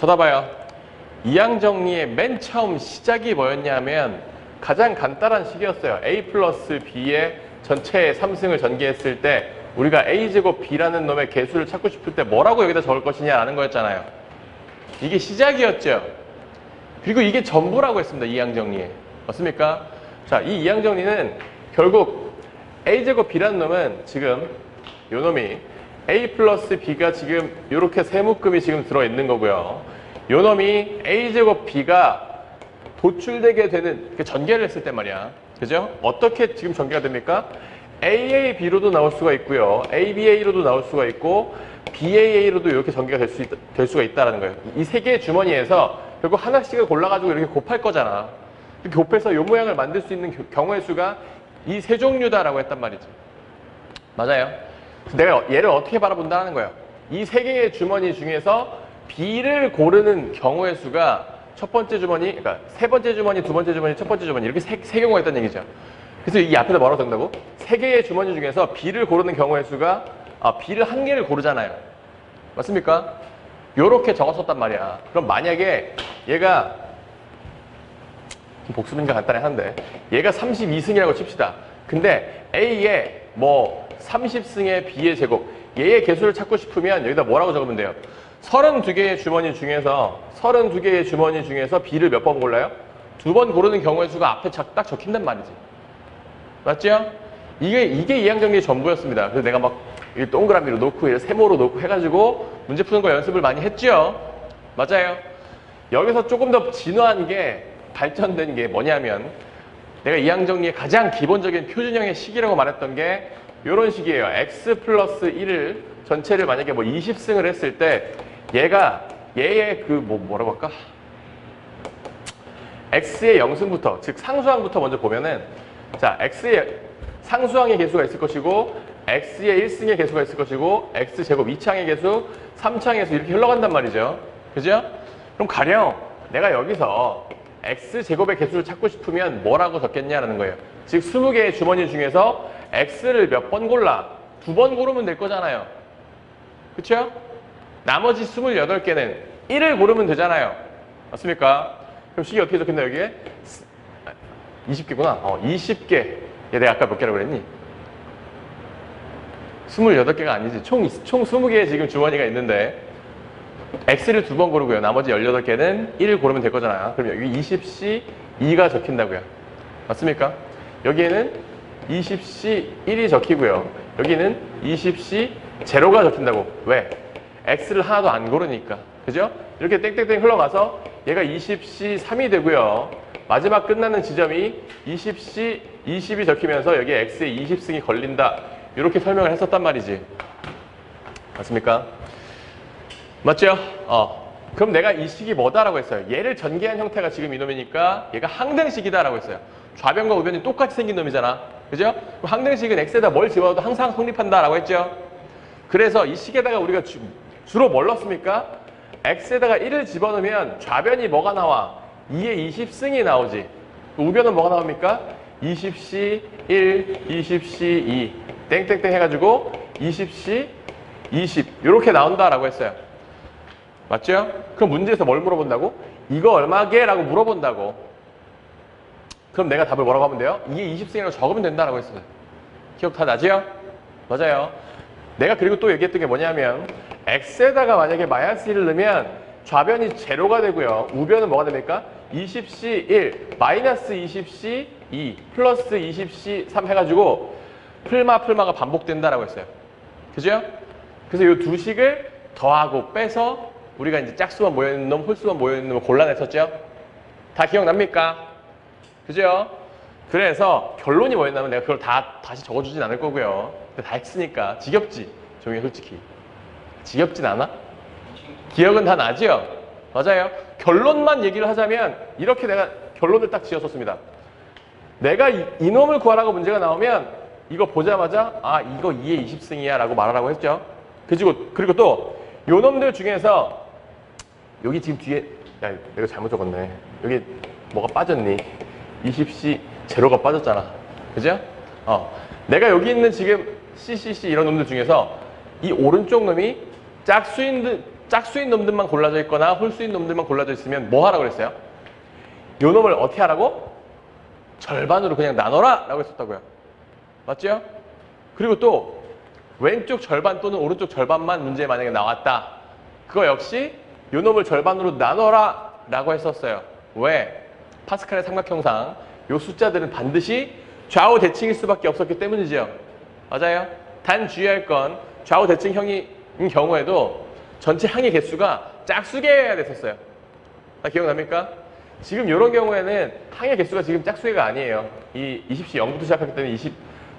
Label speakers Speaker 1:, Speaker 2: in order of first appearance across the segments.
Speaker 1: 쳐다봐요. 이항 정리의 맨 처음 시작이 뭐였냐면 가장 간단한 식이었어요. A 플러스 B의 전체 3승을 전개했을 때 우리가 A제곱 B라는 놈의 개수를 찾고 싶을 때 뭐라고 여기다 적을 것이냐라는 거였잖아요. 이게 시작이었죠. 그리고 이게 전부라고 했습니다. 이항 정리에. 맞습니까? 자, 이 이항 정리는 결국 A제곱 B라는 놈은 지금 요 놈이 A 플러스 B가 지금 이렇게 세 묶음이 지금 들어있는 거고요. 요 놈이 A제곱 B가 도출되게 되는 그 전개를 했을 때 말이야. 그죠? 어떻게 지금 전개가 됩니까? AAB로도 나올 수가 있고요. ABA로도 나올 수가 있고 BAA로도 이렇게 전개가 될, 수 있, 될 수가 있다는 거예요. 이 세 개의 주머니에서 결국 하나씩을 골라가지고 이렇게 곱할 거잖아. 이렇게 곱해서 이 모양을 만들 수 있는 겨- 경우의 수가 이 세 종류다라고 했단 말이지. 맞아요. 내가 얘를 어떻게 바라본다는 거예요. 이 세 개의 주머니 중에서 B를 고르는 경우의 수가 첫 번째 주머니, 그러니까 세 번째 주머니, 두 번째 주머니, 첫 번째 주머니 이렇게 세, 세 경우가 있다는 얘기죠. 그래서 이 앞에다 뭐라고 적는다고? 세 개의 주머니 중에서 B를 고르는 경우의 수가 아, B를 한 개를 고르잖아요. 맞습니까? 요렇게 적었었단 말이야. 그럼 만약에 얘가 복수문제 간단히 한데 얘가 32승이라고 칩시다. 근데 A의 뭐 30승의 B의 제곱 얘의 개수를 찾고 싶으면 여기다 뭐라고 적으면 돼요? 32개의 주머니 중에서 32개의 주머니 중에서 B를 몇 번 골라요? 두 번 고르는 경우의 수가 앞에 작- 딱 적힌단 말이지. 맞죠? 이게 이게 이항 정리의 전부였습니다. 그래서 내가 막 이 동그라미로 놓고 이렇게 세모로 놓고 해가지고 문제 푸는 거 연습을 많이 했죠. 맞아요. 여기서 조금 더 진화한 게 발전된 게 뭐냐면 내가 이항 정리의 가장 기본적인 표준형의 식이라고 말했던 게 이런 식이에요. x 플러스 1을 전체를 만약에 뭐 20승을 했을 때 얘가 얘의 그 뭐 뭐라고 할까? x의 0승부터 즉 상수항부터 먼저 보면은 자 x의 상수항의 개수가 있을 것이고 x의 1승의 개수가 있을 것이고 x 제곱 2창의 개수 3창의 개수 이렇게 흘러간단 말이죠 그죠? 그럼 가령 내가 여기서 x 제곱의 개수를 찾고 싶으면 뭐라고 적겠냐라는 거예요 즉 20개의 주머니 중에서 x를 몇 번 골라 두 번 고르면 될 거잖아요 그쵸? 나머지 28개는 1을 고르면 되잖아요 맞습니까? 그럼 식이 어떻게 적힌다 여기에? 20개구나. 어, 20개. 얘 내가 아까 몇 개라고 그랬니? 28개가 아니지. 총, 이- 총 20개의 지금 주머니가 있는데 X를 두 번 고르고요. 나머지 18개는 1을 고르면 될 거잖아요. 그럼 여기 20C 2가 적힌다고요. 맞습니까? 여기에는 20C 1이 적히고요. 여기는 20C 제로가 적힌다고. 왜? X를 하나도 안 고르니까. 그죠? 이렇게 땡땡땡 흘러가서 얘가 20C 3이 되고요. 마지막 끝나는 지점이 20C 20이 적히면서 여기에 X에 20승이 걸린다. 이렇게 설명을 했었단 말이지. 맞습니까? 맞죠? 어. 그럼 내가 이 식이 뭐다라고 했어요? 얘를 전개한 형태가 지금 이놈이니까 얘가 항등식이다라고 했어요. 좌변과 우변이 똑같이 생긴 놈이잖아. 그죠? 항등식은 x에다 뭘 집어넣어도 항상 성립한다라고 했죠? 그래서 이 식에다가 우리가 주, 주로 뭘 넣습니까? x에다가 1을 집어넣으면 좌변이 뭐가 나와? 2의 20승이 나오지. 우변은 뭐가 나옵니까? 20c 1, 20c 2 땡땡땡 해가지고 20c 20 이렇게 나온다라고 했어요. 맞죠? 그럼 문제에서 뭘 물어본다고? 이거 얼마게? 라고 물어본다고. 그럼 내가 답을 뭐라고 하면 돼요? 이게 20승이라고 적으면 된다라고 했어요. 기억 다 나지요? 맞아요. 내가 그리고 또 얘기했던 게 뭐냐면 x에다가 만약에 마이너스 1을 넣으면 좌변이 제로가 되고요. 우변은 뭐가 됩니까? 20c 1, 마이너스 20c 2, 플러스 20c 3 해가지고 풀마 풀마가 반복된다라고 했어요. 그죠? 그래서 이 두 식을 더하고 빼서 우리가 이제 짝수만 모여있는 놈, 홀수만 모여있는 놈을 골라냈었죠? 다 기억납니까? 그죠? 그래서 결론이 뭐였냐면 내가 그걸 다 다시 적어주진 않을 거고요. 근데 다 했으니까 지겹지? 종이 솔직히. 지겹진 않아? 기억은 다 나지요? 맞아요. 결론만 얘기를 하자면 이렇게 내가 결론을 딱 지었었습니다. 내가 이, 이놈을 구하라고 문제가 나오면 이거 보자마자 아 이거 2의 20승이야 라고 말하라고 했죠. 그리고 그리고 또 요놈들 중에서 여기 지금 뒤에 야 내가 잘못 적었네. 여기 뭐가 빠졌니? 20C 제로가 빠졌잖아. 그죠? 어. 내가 여기 있는 지금 CCC 이런 놈들 중에서 이 오른쪽 놈이 짝수인 듯 짝수인 놈들만 골라져 있거나 홀수인 놈들만 골라져 있으면 뭐 하라고 그랬어요? 요 놈을 어떻게 하라고? 절반으로 그냥 나눠라 라고 했었다고요. 맞죠? 그리고 또 왼쪽 절반 또는 오른쪽 절반만 문제에 만약에 나왔다. 그거 역시 요 놈을 절반으로 나눠라 라고 했었어요. 왜? 파스칼의 삼각형상 요 숫자들은 반드시 좌우 대칭일 수밖에 없었기 때문이죠. 맞아요. 단 주의할 건 좌우 대칭형인 경우에도 전체 항의 개수가 짝수개여야 됐었어요. 아, 기억납니까? 지금 이런 경우에는 항의 개수가 지금 짝수개가 아니에요. 이 20시 0부터 시작하기 때문에 20,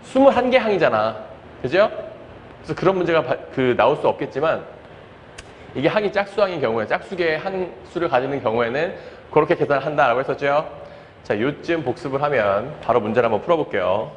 Speaker 1: 21개 항이잖아. 그죠? 그래서 그런 문제가 바- 그 나올 수 없겠지만 이게 항이 짝수항인 경우에 짝수개의 항수를 가지는 경우에는 그렇게 계산을 한다라고 했었죠. 자, 요쯤 복습을 하면 바로 문제를 한번 풀어볼게요.